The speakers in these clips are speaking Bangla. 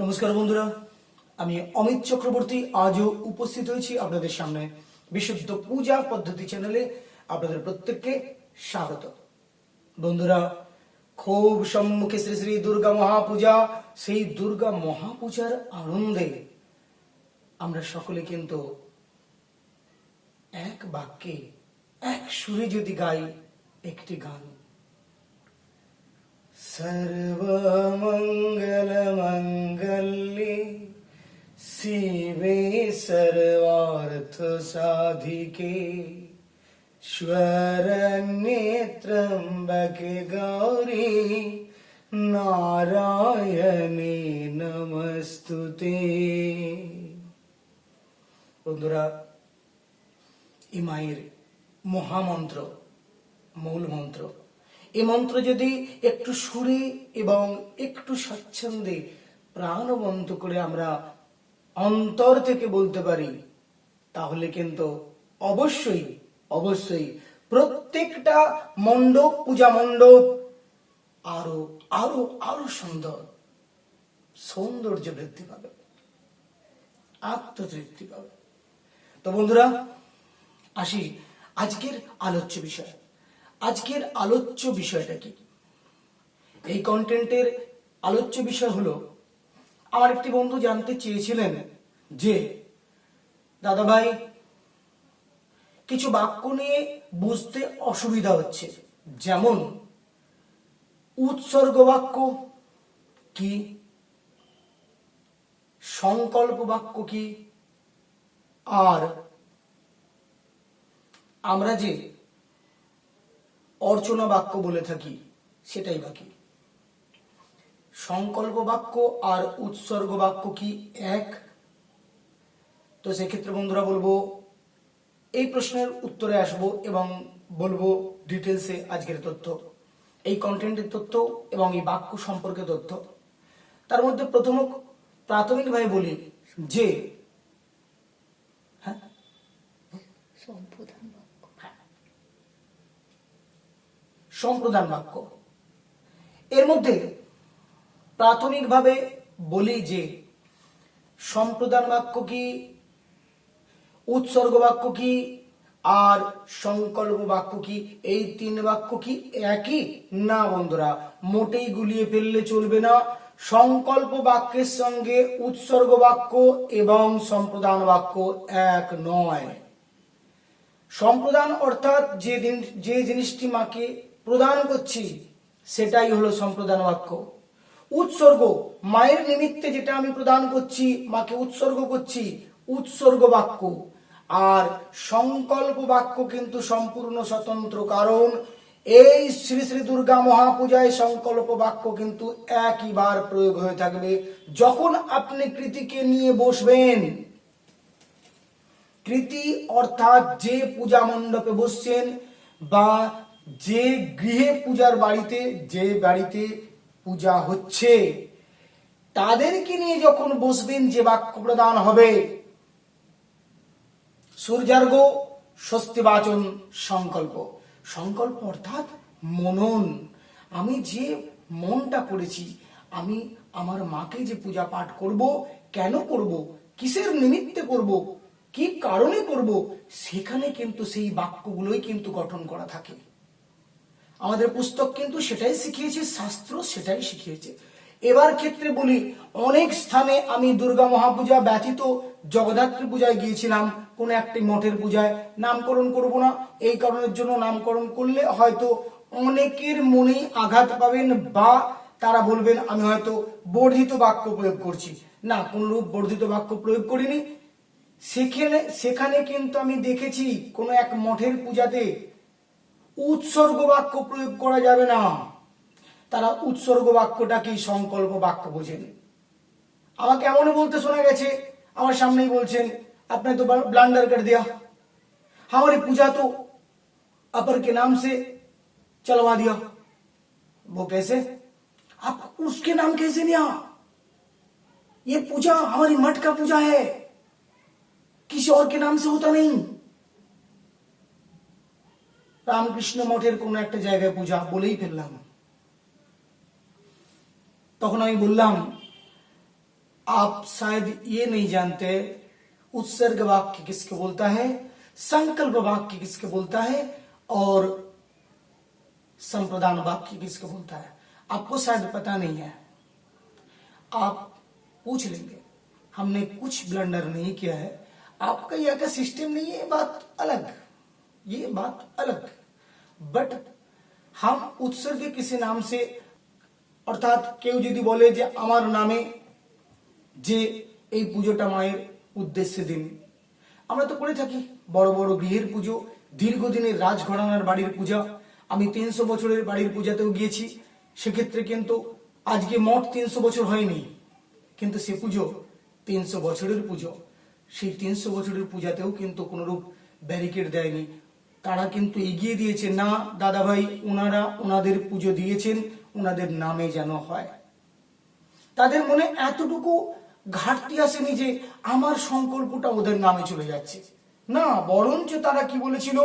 নমস্কার বন্ধুরা, আমি অমিত চক্রবর্তী আজও উপস্থিত হয়েছি আপনাদের সামনে। বিশুদ্ধ পূজা পদ্ধতি চ্যানেলে আপনাদের প্রত্যেককে স্বাগত। বন্ধুরা, খুব সম্মুখে শ্রী শ্রী দুর্গা মহাপূজা, সেই দুর্গা মহাপূজার আনন্দে আমরা সকলে কিন্তু এক বাক্যে এক সুরে যদি গাই একটি গান सर्वमङ्गलमङ्गल्ये शिवे सर्वार्थ साधिके स्वरण्ये त्र्यम्बके गौरी নারায়ণে নমস্তুতে বন্ধুরা এই মায়ের মহামন্ত্র মূল মন্ত্র এই মন্ত্র যদি একটু সুরে এবং একটু স্বচ্ছন্দে প্রাণবন্ত করে আমরা অন্তর থেকে বলতে পারি, তাহলে কিন্তু অবশ্যই অবশ্যই প্রত্যেকটা মণ্ডপ, পূজা মণ্ডপ আরও আরও আরও সুন্দর, সৌন্দর্য বৃদ্ধি পাবে, আত্মতৃপ্তি পাবে। তো বন্ধুরা, আসি আজকের আলোচ্য বিষয়। আজকের আলোচ্য বিষয়টা কি? এই কন্টেন্টের আলোচ্য বিষয় হলো, আমার একটি বন্ধু জানতে চেয়েছিলেন যে দাদা ভাই কিছু বাক্য নিয়ে বুঝতে অসুবিধা হচ্ছে। যেমন, উৎসর্গ বাক্য কি? সংকল্প বাক্য কি? আর আমরা যে অর্চনা বাক্য বলে থাকি, সেটাই বাকি। সংকল্প বাক্য আর উৎসর্গ বাক্য কি এক? তো সেক্ষেত্রে বন্ধুরা বলব, এই প্রশ্নের উত্তরে আসব এবং বলব ডিটেলসে আজকের তথ্য। এই কন্টেন্টের তথ্য এবং এই বাক্য সম্পর্কে তথ্য। তার মধ্যে প্রথম প্রাথমিকভাবে বলি যে হ্যাঁ? সম্প্রদান বাক্য। এর মধ্যে প্রাথমিকভাবে বলি যে, সম্প্রদান বাক্য কি, উৎসর্গ বাক্য কি, আর সংকল্প বাক্য কি, এই তিন বাক্য কি একই? না বন্ধুরা, মোটেই গুলিয়ে ফেললে চলবে না। সংকল্প বাক্যের সঙ্গে উৎসর্গ বাক্য এবং সম্প্রদান বাক্য এক নয়। সম্প্রদান অর্থাৎ যে দিন যে জিনিসটি মাকে প্রদান করছি, সেটাই হলো সম্প্রদান বাক্য। উৎসর্গ, মায়ের নিমিত্তে যেটা আমি প্রদান করছি, মাকে উৎসর্গ করছি, উৎসর্গ বাক্য। আর সংকল্প বাক্য কিন্তু সম্পূর্ণ স্বতন্ত্র, কারণ এই শ্রী শ্রী দুর্গা মহাপূজায় সংকল্প বাক্য কিন্তু একইবার প্রয়োগ হয়ে থাকবে। যখন আপনি কৃতিকে নিয়ে বসবেন, কৃতি অর্থাৎ যে পূজা মণ্ডপে বসছেন বা যে গৃহে পূজার বাড়িতে, যে বাড়িতে পূজা হচ্ছে, তাদেরকে নিয়ে যখন বসবেন যে বাক্য প্রদান হবে সূর্যার্ঘ স্বস্তিবাচন সংকল্প। সংকল্প অর্থাৎ মনন। আমি যে মনটা করেছি, আমি আমার মাকে যে পূজা পাঠ করব, কেন করব, কিসের নিমিত্তে করব, কি কারণে করব, সেখানে কিন্তু সেই বাক্যগুলোই কিন্তু গঠন করা থাকে। আমাদের পুস্তক কিন্তু সেটাই শিখিয়েছে, শাস্ত্র সেটাই শিখিয়েছে। এবার ক্ষেত্রে বলি, অনেক স্থানে আমি দুর্গা মহাপূজা ব্যতীত জগদ্ধাত্রী পূজায় গিয়েছিলাম, কোন একটি মঠের পূজায়। নামকরণ করব না, এই কারণের জন্য নামকরণ করলে হয়তো অনেকের মনেই আঘাত পাবেন বা তারা বলবেন, আমি হয়তো বর্ধিত বাক্য প্রয়োগ করছি। না, কোনরূপ বর্ধিত বাক্য প্রয়োগ করিনি। সেখানে সেখানে কিন্তু আমি দেখেছি, কোনো এক মঠের পূজাতে উৎসর্গ বাক্য প্রয়োগ করা যাবে না তারা উৎসর্গ বাক্যটাকেই সংকল্প বাক্য বোঝেন আমাকে এমনও বলতে শোনা গেছে আমার সামনেই বলছেন আপনি তো ब्लंडर कर दिया हमारी पूजा तो अपर के नाम से चलवा दिया वो कैसे आप उसके नाम कैसे लिया ये पूजा हमारी मठ का पूजा है किसी और के नाम से होता नहीं রামকৃষ্ণ মঠের কোন একটা জায়গায় পূজা বলেই ফেললাম তখন আমি বললাম आप शायद ये नहीं जानते उत्सर्ग वाक्य किसके बोलता है संकल्प वाक्य किसके बोलता है और संप्रदान वाक्य किसके बोलता है आपको शायद पता नहीं है आप पूछ लेंगे हमने कुछ ब्लंडर नहीं किया है आपका यह का सिस्टम नहीं है ये बात अलग ये बात अलग बट हम उत्सर्ग किसी नाम से অর্থাৎ কেউ যদি বলে যে আমার নামে যে এই পুজোটা মায়ের উদ্দেশ্যে দিন আমরা তো করে থাকি বড় বড় গৃহের পুজো দীর্ঘদিনের রাজঘরানার বাড়ির পূজা আমি তিনশো বছরের বাড়ির পূজাতেও গিয়েছি সেক্ষেত্রে কিন্তু আজকে মোট তিনশো বছর হয়নি কিন্তু সে পুজো তিনশো বছরের পুজো সেই তিনশো বছরের পূজাতেও কিন্তু কোনোরূপ ব্যারিকেড দেয়নি তারা কিন্তু এগিয়ে দিয়েছে, না, দাদাভাই ওনারা ওনাদের পুজো দিয়েছেন ওনাদের নামে যেন হয়। তাদের মনে এতটুকু ঘাটতি আসেনি যে আমার সংকল্পটা ওদের নামে চলে যাচ্ছে। না, বরঞ্চ তারা কি বলেছিল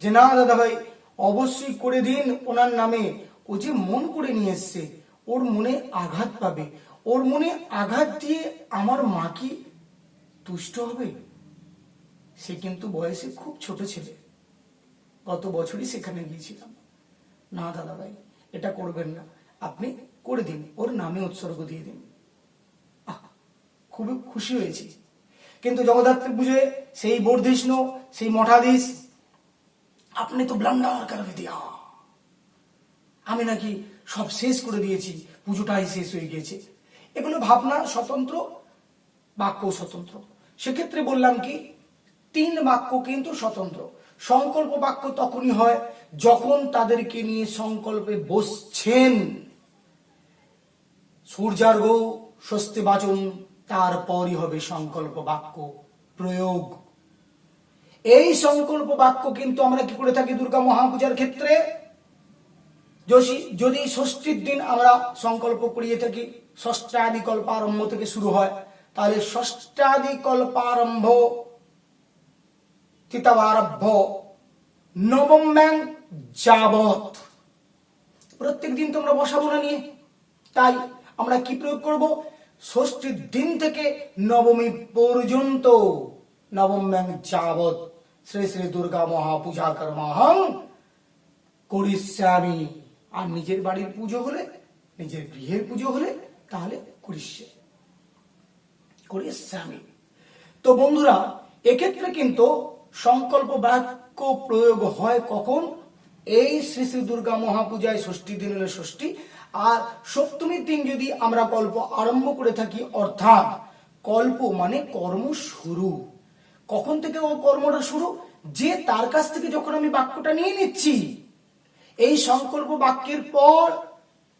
যে, না দাদা ভাই অবশ্যই করে দিন ওনার নামে। ও যে মন করে নিয়ে এসছে, ওর মনে আঘাত পাবে। ওর মনে আঘাত দিয়ে আমার মা কি তুষ্ট হবে? সে কিন্তু বয়সে খুব ছোট ছেলে। গত বছরই সেখানে গিয়েছিলাম। না দাদা ভাই এটা করবেন না। আপনি করে দিন, ওর নামে উৎসর্গ দিয়ে দিন। খুবই খুশি হয়েছি। কিন্তু জগদ্ধাত্রী পুজোয় সেই বর্ধিষ্ণ, সেই মঠাধীশ, আপনি তো ব্লান্ডার করবে দিয়া। আমি নাকি সব শেষ করে দিয়েছি, পুজোটাই শেষ হয়ে গিয়েছে। এগুলো ভাবনা স্বতন্ত্র, বাক্য স্বতন্ত্র। সেক্ষেত্রে বললাম কি, তিন বাক্য কিন্তু স্বতন্ত্র। সংকল্প বাক্য তখনই হয় যখন তাদেরকে নিয়ে সংকল্পে বসছেন। সূর্যার্ঘ স্বস্তি বাচন, তারপরই হবে সংকল্প বাক্য প্রয়োগ। এই সংকল্প বাক্য কিন্তু আমরা কি করে থাকি দুর্গা মহাপূজার ক্ষেত্রে? যদি যদি ষষ্ঠীর দিন আমরা সংকল্প করিয়ে থাকি ষষ্ঠাদি কল্পারম্ভ থেকে শুরু হয়, তাহলে ষষ্ঠাদি কল্পারম্ভ তিতাবারভ্য নবম ব্যাং যাবত প্রত্যেক দিন তোমরা বসাবো না নিয়ে। তাই আমরা কি প্রয়োগ করব? ষষ্ঠীর দিন থেকে নবমী পর্যন্ত নবম ব্যাং যাবত শ্রী শ্রী দুর্গা মহাপূজা কর্মাহং করিষ্যামি। আর নিজের বাড়ির পুজো হলে, নিজের গৃহের পুজো হলে তাহলে করিষ্যে। করিষ্যামি। তো বন্ধুরা, এক্ষেত্রে কিন্তু সংকল্প বাক্য প্রয়োগ হয় কখন? এই শ্রী শ্রী দুর্গা মহাপূজায় ষষ্ঠী দিন হলে ষষ্ঠী। আর সপ্তমীর দিন যদি আমরা কল্প আরম্ভ করে থাকি, অর্থাৎ কল্প মানে কর্ম শুরু। কখন থেকে ও কর্মটা শুরু? যে তার কাছ থেকে যখন আমি বাক্যটা নিয়ে নিচ্ছি, এই সংকল্প বাক্যের পর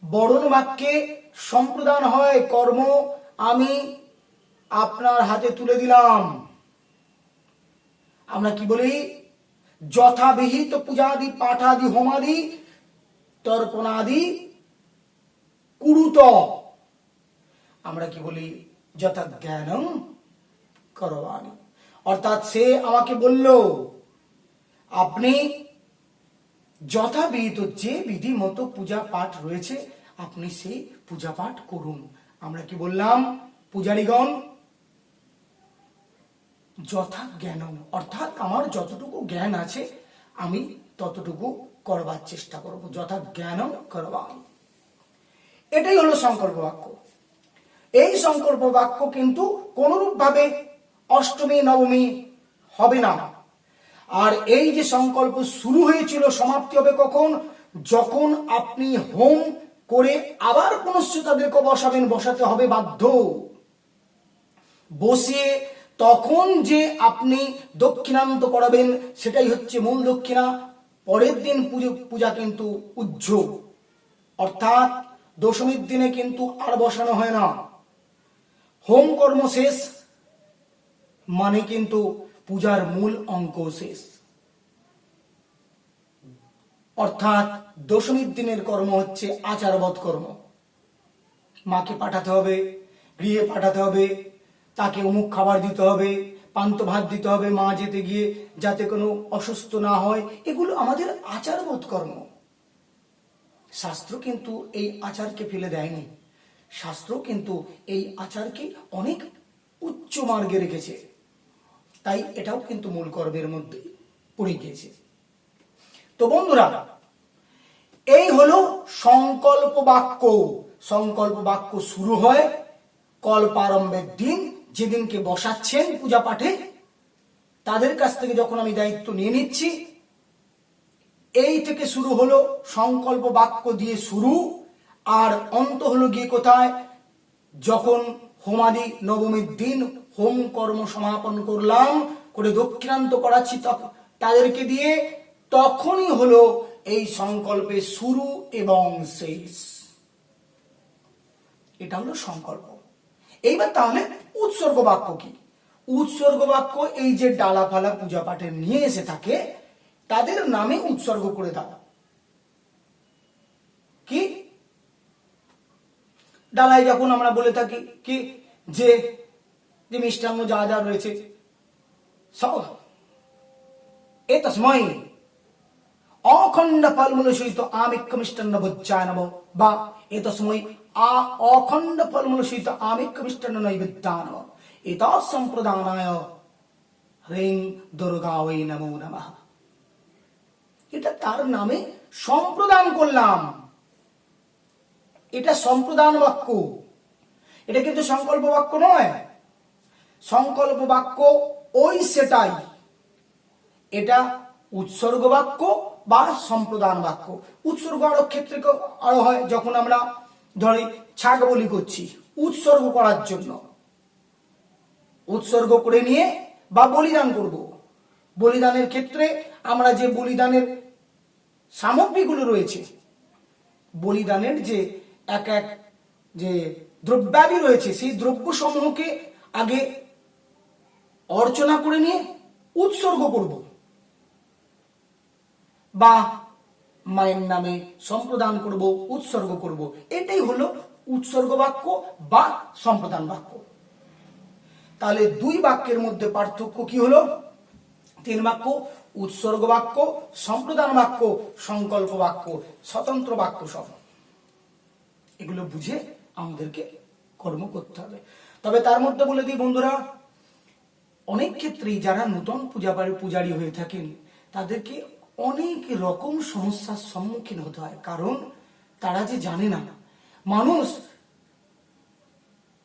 বরণ বাক্যে সম্প্রদান হয়, কর্ম আমি আপনার হাতে তুলে দিলাম। আমরা কি বলি? যথাবিহিত পূজাদি, পাঠাদি, হোমাদি, তর্পণাদি, কুরুত। আমরা কি বলি? যথা জ্ঞানম করবানি অর্থাৎ সে আমাকে বলল, আপনি যথাবিহিত যে বিধি মতো পূজা পাঠ রয়েছে, আপনি সেই পূজা পাঠ করুন। আমরা কি বললাম? পূজারীগণ যথা জ্ঞানম। অর্থাৎ আমার যতটুকু জ্ঞান আছে, আমি ততটুকু করবার চেষ্টা করব। যথা জ্ঞানম করবাম। এটাই হলো সংকল্প বাক্য। এই সংকল্প বাক্য কিন্তু কোনরূপ ভাবে অষ্টমী, নবমী হবে না। আর এই যে সংকল্প শুরু হয়েছিল, সমাপ্তি হবে কখন? যখন আপনি হোম করে আবার পুনশ্চ তাদেরকে বসাবেন, বসাতে হবে বাধ্য। বসিয়ে তখন যে আপনি দক্ষিণান্ত করাবেন, সেটাই হচ্ছে মূল দক্ষিণা। পরের দিন পুজো, পূজা কিন্তু উজ্জ্বল। অর্থাৎ দশমীর দিনে কিন্তু আর বসানো হয় না। হোম কর্ম শেষ মানে কিন্তু পূজার মূল অঙ্ক শেষ। অর্থাৎ দশমীর দিনের কর্ম হচ্ছে আচারবধ কর্ম। মাকে পাঠাতে হবে, গৃহে পাঠাতে হবে তাকে অমুক খাবার দিতে হবে, পান্ত ভাত দিতে হবে মা যেতে গিয়ে, যাতে কোনো অসুস্থ না হয়। এগুলো আমাদের আচারবোধ কর্ম। শাস্ত্র কিন্তু এই আচারকে ফেলে দেয়নি। শাস্ত্র কিন্তু এই আচারকে অনেক উচ্চ মার্গে রেখেছে। তাই এটাও কিন্তু মূল কর্মের মধ্যে পড়ে গিয়েছে। তো বন্ধুরা, এই হলো সংকল্প বাক্য। সংকল্প বাক্য শুরু হয় কল্পারম্ভের দিন যেদিনকে বসাচ্ছেন পূজা পাঠে তাদের কাছ থেকে যখন আমি দায়িত্ব নিয়ে নিচ্ছি, এই থেকে শুরু হলো সংকল্প বাক্য দিয়ে শুরু, আর অন্ত হলো গিয়ে কোথায়? যখন হোমাদি নবমীর দিন হোম কর্ম সমাপন করলাম, করে দক্ষিণান্ত করাচ্ছি তাদেরকে দিয়ে, তখনই হলো এই সংকল্পের শুরু এবং শেষ। এটা হলো সংকল্প। এইবার তাহলে উৎসর্গ বাক্য কি? উৎসর্গ বাক্য এই যে ডালা ফালা পূজা পাঠে নিয়ে এসে থাকে, তাদের নামে উৎসর্গ করে দাও। কি? ডালায় যখন আমরা বলে থাকি, কি? যে যে মিষ্টান্ন যা যা রয়েছে, সব। এ তসময় অখণ্ড ফলমূল সহিত আমিক্ষ মিষ্টান্ন ভোজ্জায় নব বা এ তসময় অখণ্ড ফলমূল সহিত আমিক্ষ মিষ্টান্ন নৈবেদ্যান এত সম্প্রদানায় হ্রিং দুর্গা ওই নমো নমঃ। এটা তার নামে সম্প্রদান করলাম। এটা সম্প্রদান বাক্য। এটা কিন্তু সংকল্প বাক্য নয়। সংকল্প বাক্য ওই সেটাই। এটা উৎসর্গ বাক্য বা সম্প্রদান বাক্য। উৎসর্গ আরও ক্ষেত্রে আরও হয়, যখন আমরা ধরি ছাগ বলি করছি, উৎসর্গ করার জন্য। উৎসর্গ করে নিয়ে বা বলিদান করব। বলিদানের ক্ষেত্রে আমরা যে বলিদানের সামগ্রীগুলো রয়েছে, বলিদানের যে এক এক যে দ্রব্যাদি রয়েছে, সেই দ্রব্য সমূহকে আগে অর্চনা করে নিয়ে উৎসর্গ করব। বা মায়ের নামে সম্প্রদান করব, উৎসর্গ করব। এটাই হলো উৎসর্গ বাক্য বা সম্প্রদান বাক্য। তাহলে দুই বাক্যের মধ্যে পার্থক্য কি হলো? তিন বাক্য, উৎসর্গ বাক্য, সম্প্রদান বাক্য, সংকল্প বাক্য, স্বতন্ত্র বাক্য সব এগুলো বুঝে আমাদেরকে কর্ম করতে হবে। তবে তার মধ্যে বলে দিই বন্ধুরা, অনেক ক্ষেত্রেই যারা নতুন পূজা পূজারী হয়ে থাকেন, তাদেরকে অনেক রকম সমস্যার সম্মুখীন হতে হয়। কারণ তারা যে জানে না। মানুষ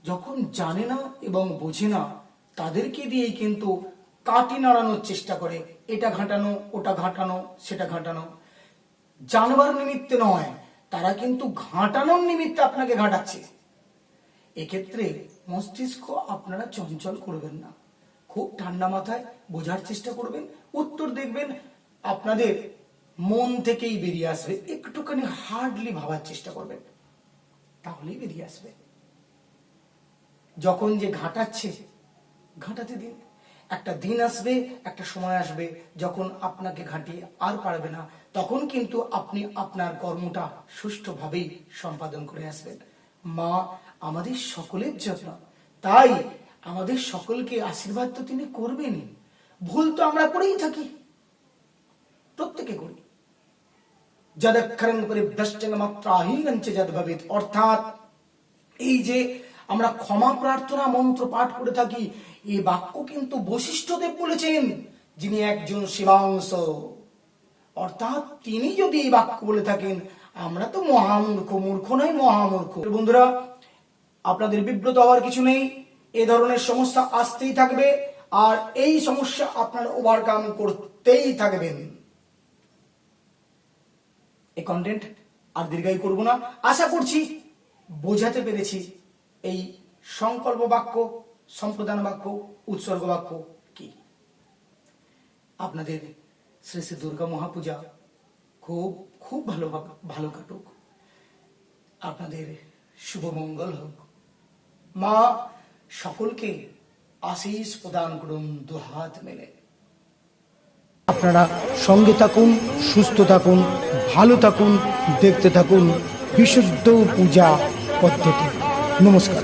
যখন জানে না এবং বোঝে না, তাদেরকে দিয়েই কিন্তু কাটি নাড়ানোর চেষ্টা করে। এটা ঘাটানো, ওটা ঘাটানো, সেটা ঘাটানো। জানবার নিমিত্তে নয়, তারা কিন্তু ঘাটানোর নিমিত্তে আপনাকে ঘাটাচ্ছে। এক্ষেত্রে মস্তিষ্ক আপনারা চঞ্চল করবেন না। খুব ঠান্ডা মাথায় বোঝার চেষ্টা করবেন, উত্তর দেখবেন আপনাদের মন থেকেই বেরিয়ে আসবে। একটুখানি হার্ডলি ভাবার চেষ্টা করবেন, তাহলেই বেরিয়ে আসবে। যখন যে ঘাটাচ্ছে, ঘাটাতে দিন। একটা দিন আসবে, একটা সময় আসবে, যখন আপনাকে ঘাটিয়ে আর পারবে না, তখন কিন্তু আপনি আপনার কর্মটা সুষ্ঠুভাবেই সম্পাদন করে আসবেন। মা, আমাদের সকলের জন্য তাই আমাদের সকলকে আশীর্বাদ তো তিনি করবেনই। ভুল তো আমরা করেই থাকি। প্রত্যেকে করি যদক্ষরং পরিভ্রষ্টং মাত্রাহীনং চ যদ ভবেত অর্থাৎ এই যে আমরা ক্ষমা প্রার্থনা মন্ত্র পাঠ করে থাকি এই বাক্য কিন্তু বৈশিষ্ট্যদেব বলেছেন, যিনি একজন শিবাংশ। অর্থাৎ তিনি যদি এই বাক্য বলে থাকেন, আমরা তো মহামূর্খ মূর্খ নয়, মহামূর্খ। বন্ধুরা, আপনাদের বিব্রত হওয়ার কিছু নেই, এ ধরনের সমস্যা আসতেই থাকবে, আর এই সমস্যা আপনারা ওভারকাম করতেই থাকবেন। এই কন্টেন্ট আর দীর্ঘায়ু করব না। আশা করছি বোঝাতে পেরেছি এই সংকল্প বাক্য, সম্প্রদান বাক্য, উৎসর্গ বাক্য কি। আপনাদের শ্রী শ্রী দুর্গা মহাপূজা খুব খুব ভালো ভালো কাটুক। আপনাদের শুভ মঙ্গল হোক। মা, সকলকে আশিস প্রদান করুন দুহাত মেলে। আপনারা সঙ্গে থাকুন সুস্থ থাকুন ভালো থাকুন দেখতে থাকুন বিশুদ্ধ পূজা পদ্ধতি। নমস্কার।